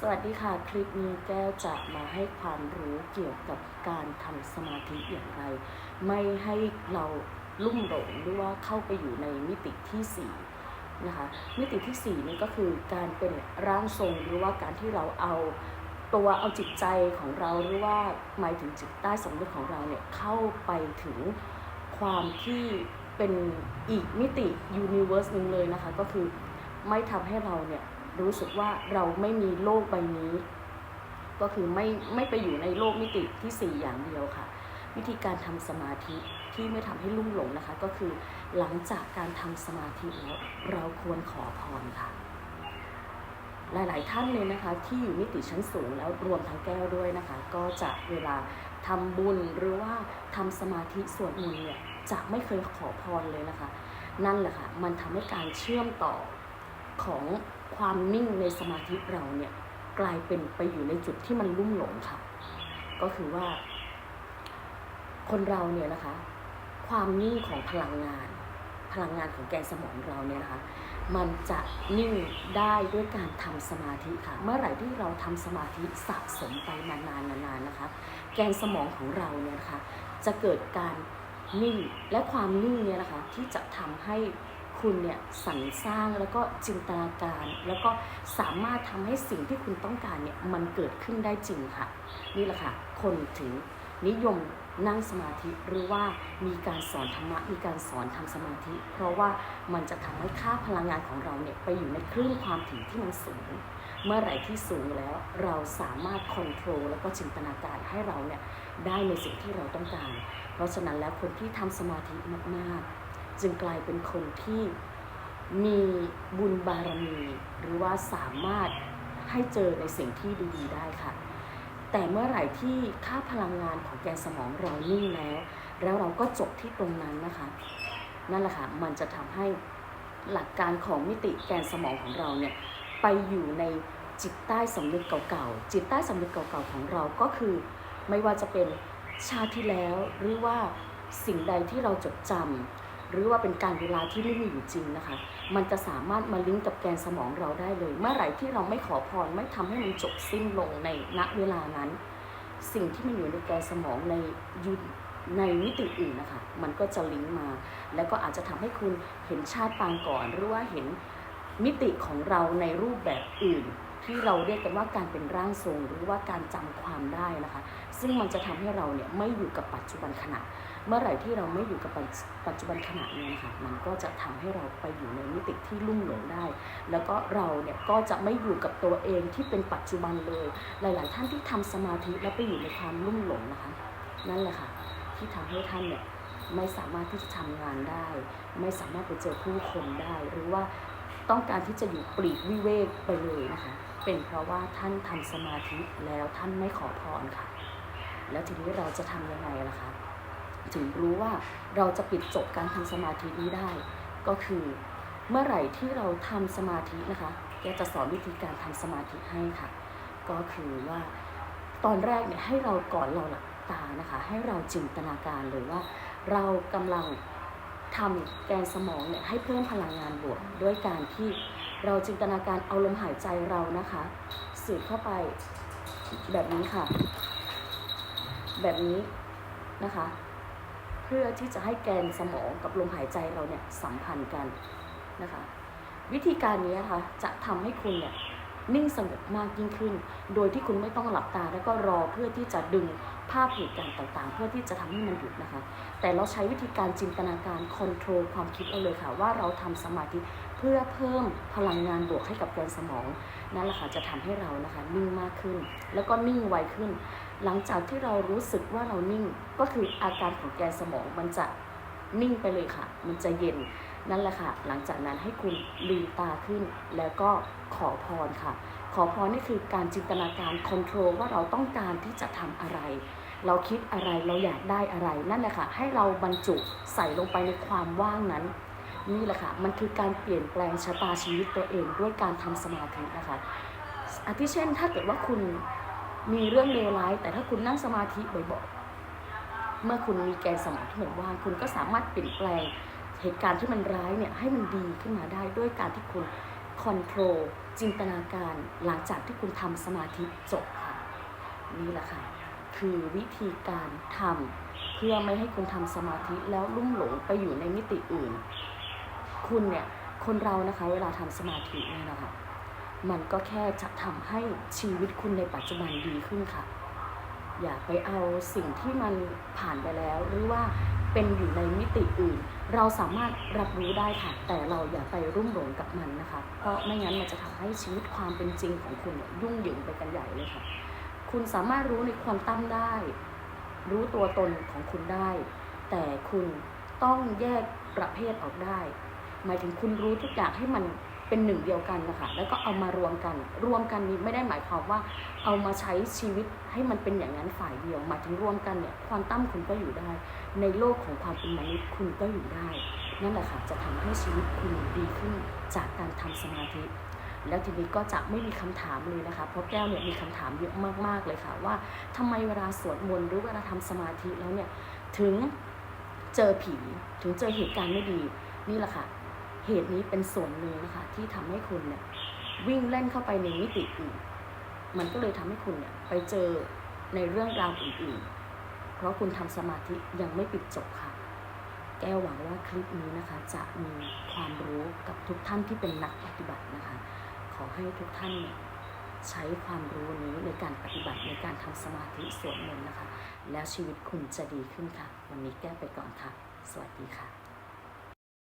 สวัสดีค่ะ คลิปนี้แก้วจะมาให้ความรู้เกี่ยวกับการทำสมาธิอย่างไร ไม่ให้เราลุ่มหลงหรือว่าเข้าไปอยู่ในมิติที่สี่นะคะมิติที่สี่นี่ก็คือการเป็นร่างทรงหรือว่าการที่เราเอาตัวเอาจิตใจของเราหรือว่าหมายถึงจิตใต้สำนึกของเราเนี่ยเข้าไปถึงความที่เป็นอีกมิติยูนิเวอร์สหนึ่งเลยนะคะ ก็คือไม่ทำให้เราเนี่ย รู้สึกว่าเราไม่มีโลกใบนี้ ก็คือไม่ไม่ไปอยู่ในโลกมิติที่ 4 อย่างเดียวค่ะ วิธีการทำสมาธิที่ไม่ทำให้ลุ่มหลงนะคะ ก็คือหลังจากการทำสมาธิแล้วเราควรขอพรค่ะ หลาย ๆ ท่านเลยนะคะ ที่อยู่มิติชั้นสูงแล้วรวมทั้งแก้วด้วยนะคะ ก็จะเวลาทำบุญหรือว่าทำสมาธิสวดมนต์เนี่ยจะไม่เคยขอพรเลยนะคะ นั่นแหละค่ะ มันทำให้การเชื่อมต่อของ ความนิ่งในสมาธิเราเนี่ยกลายเป็นไปอยู่ในจุดที่มันลุ่มหลงค่ะ ก็คือว่า คนเราเนี่ยนะคะ ความนิ่งของพลังงาน พลังงานของแกนสมองเราเนี่ยนะคะมันจะนิ่งได้ด้วยการทำสมาธิค่ะ เมื่อไหร่ที่เราทำสมาธิสะสมไปนานๆนานๆนะคะ แกนสมองของเราเนี่ยนะคะจะเกิดการนิ่งและความนิ่งเนี่ยนะคะที่จะทำให้ คุณเนี่ยสรรสร้างแล้วก็จินตนาการ แล้วก็สามารถทำให้สิ่งที่คุณต้องการเนี่ยมันเกิดขึ้นได้จริงค่ะ นี่แหละค่ะ คนถึงนิยมนั่งสมาธิหรือว่ามีการสอนธรรมะมีการสอนทำสมาธิ เพราะว่ามันจะทำให้ค่าพลังงานของเราเนี่ยไปอยู่ในคลื่นความถี่ที่มันสูง เมื่อไหร่ที่สูงแล้วเราสามารถควบคุมแล้วก็จินตนาการให้เราเนี่ยได้ในสิ่งที่เราต้องการ เพราะฉะนั้นแล้วคนที่ทำสมาธิมากๆ จึงกลายเป็นคนที่มีบุญบารมี หรือว่าสามารถให้เจอในสิ่งที่ดีๆได้ค่ะ แต่เมื่อไหร่ที่ค่าพลังงานของแกนสมองเรานิ่งแล้ว แล้วเราก็จบที่ตรงนั้นนะคะ นั่นแหละค่ะ มันจะทำให้หลักการของมิติแกนสมองของเราเนี่ยไปอยู่ในจิตใต้สำนึกเก่าๆ จิตใต้สำนึกเก่าๆของเราก็คือ ไม่ว่าจะเป็นชาติที่แล้วหรือว่าสิ่งใดที่เราจดจำ หรือว่าเป็นการเวลาที่ไม่มีอยู่จริงนะคะ มันจะสามารถมาลิงก์กับแกนสมองเราได้เลย เมื่อไหร่ที่เราไม่ขอพรไม่ทำให้มันจบสิ้นลงในณเวลานั้น สิ่งที่มันอยู่ในแกนสมองในยุในมิติอื่นนะคะ มันก็จะลิงก์มา แล้วก็อาจจะทำให้คุณเห็นชาติปางก่อน หรือว่าเห็นมิติของเราในรูปแบบอื่น ที่เราเรียกกันว่าการเป็นร่างทรง หรือว่าการจำความได้นะคะ ซึ่งมันจะทำให้เราเนี่ยไม่อยู่กับปัจจุบันขณะ เมื่อไหร่ที่เราไม่อยู่กับปัจจุบันขณะนี้นะคะมันก็จะทำให้เราไปอยู่ในมิติที่ลุ่มหลงได้ แล้วก็เราเนี่ยก็จะไม่อยู่กับตัวเองที่เป็นปัจจุบันเลย หลาย ๆ ท่านที่ทำสมาธิแล้วไปอยู่ในความลุ่มหลงนะคะนั่นแหละค่ะที่ทำให้ท่านเนี่ยไม่สามารถที่จะทำงานได้ ไม่สามารถไปเจอผู้คนได้ หรือว่าต้องการที่จะอยู่ปลีกวิเวกไปเลยนะคะ เป็นเพราะว่าท่านทำสมาธิแล้วท่านไม่ขอพรค่ะ แล้วทีนี้เราจะทำยังไงล่ะคะ ถึงรู้ว่าเราจะปิดจบการทำสมาธินี้ได้ ก็คือเมื่อไหร่ที่เราทำสมาธินะคะแกจะสอนวิธีการทำสมาธิให้ค่ะ ก็คือว่าตอนแรกเนี่ยให้เราก่อนเราหลับตานะคะ ให้เราจินตนาการเลยว่า เรากำลังทำแกนสมองเนี่ยให้เพิ่มพลังงานบวกด้วยการที่เราจินตนาการเอาลมหายใจเรานะคะ สูดเข้าไปแบบนี้ค่ะ แบบนี้นะคะ เพื่อที่จะให้แกนสมองกับลมหายใจเราเนี่ยสัมพันธ์กันนะคะวิธีการนี้นะคะจะทำให้คุณเนี่ยนิ่งสงบมากยิ่งขึ้น โดยที่คุณไม่ต้องหลับตาแล้วก็รอเพื่อที่จะดึงภาพเหตุการณ์ต่างๆ เพื่อที่จะทำให้มันหยุดนะคะ แต่เราใช้วิธีการจินตนาการคอนโทรลความคิดเอาเลยค่ะ ว่าเราทำสมาธิเพื่อเพิ่มพลังงานบวกให้กับแกนสมอง นั่นแหละค่ะจะทำให้เรานะคะนิ่งมากขึ้น แล้วก็นิ่งไวขึ้น หลังจากที่เรารู้สึกว่าเรานิ่งก็คืออาการของแกนสมองมันจะนิ่งไปเลยค่ะ มันจะเย็นนั่นแหละค่ะ หลังจากนั้นให้คุณลืมตาขึ้น แล้วก็ขอพรค่ะ ขอพรนี่คือการจินตนาการคอนโทรลว่าเราต้องการที่จะทำอะไร เราคิดอะไรเราอยากได้อะไร นั่นแหละค่ะ ให้เราบรรจุใส่ลงไปในความว่างนั้น นี่แหละค่ะ มันคือการเปลี่ยนแปลงชะตาชีวิตตัวเองด้วยการทำสมาธินะคะอาทิเช่นถ้าเกิดว่าคุณ มีเรื่องเลวร้าย แต่ถ้าคุณนั่งสมาธิบ่อยๆเมื่อคุณมีแกนสมองที่มันว่างคุณก็สามารถเปลี่ยนแปลงเหตุการณ์ที่มันร้ายเนี่ยให้มันดีขึ้นมาได้ด้วยการที่คุณขอนโทรลจินตนาการหลังจากที่คุณทำสมาธิจบค่ะ นี่แหละค่ะ คือวิธีการทำเพื่อไม่ให้คุณทำสมาธิแล้วลุ่มหลงไปอยู่ในมิติอื่น คุณเนี่ยคนเรานะคะเวลาทำสมาธิเนี่ยนะคะ มันก็แค่จะทำให้ชีวิตคุณในปัจจุบันดีขึ้นค่ะ อย่าไปเอาสิ่งที่มันผ่านไปแล้ว หรือว่าเป็นอยู่ในมิติอื่น เราสามารถรับรู้ได้ค่ะ แต่เราอย่าไปรุ่มหลงกับมันนะคะ เพราะไม่งั้นมันจะทำให้ชีวิตความเป็นจริงของคุณยยุ่งเหยิงไปกันใหญ่เลยค่ะ คุณสามารถรู้ในควอนตัมได้ รู้ตัวตนของคุณได้ แต่คุณต้องแยกประเภทออกได้ หมายถึงคุณรู้ทุกอย่างให้มัน เป็นหนึ่งเดียวกันนะคะแล้วก็เอามารวมกัน รวมกันนี้ไม่ได้หมายความว่า เอามาใช้ชีวิตให้มันเป็นอย่างนั้นฝ่ายเดียวหมายถึงรวมกันเนี่ยควอนตัมคุณก็อยู่ได้ ในโลกของความเป็นมนุษย์คุณก็อยู่ได้ นั่นแหละค่ะจะทำให้ชีวิตคุณดีขึ้นจากการทำสมาธิ แล้วทีนี้ก็จะไม่มีคำถามเลยนะคะเพราะแก้วเนี่ยมีคำถามเยอะมากๆเลยค่ะว่าทำไมเวลาสวดมนต์หรือเวลาทำสมาธิแล้วเนี่ยถึงเจอผีถึงเจอเหตุการณ์ไม่ดีนี่แหละค่ะ เหตุนี้เป็นส่วนหนึ่งนะคะที่ทำให้คุณเนี่ยวิ่งเล่นเข้าไปในมิติอื่น มันก็เลยทำให้คุณเนี่ยไปเจอในเรื่องราวอื่นๆ เพราะคุณทำสมาธิยังไม่ปิดจบค่ะ แก้วหวังว่าคลิปนี้นะคะ จะมีความรู้กับทุกท่านที่เป็นนักปฏิบัตินะคะ ขอให้ทุกท่านเนี่ยใช้ความรู้นี้ในการปฏิบัติในการทำสมาธิสวดมนต์นะคะ แล้วชีวิตคุณจะดีขึ้นค่ะ วันนี้แก้ไปก่อนค่ะ สวัสดีค่ะ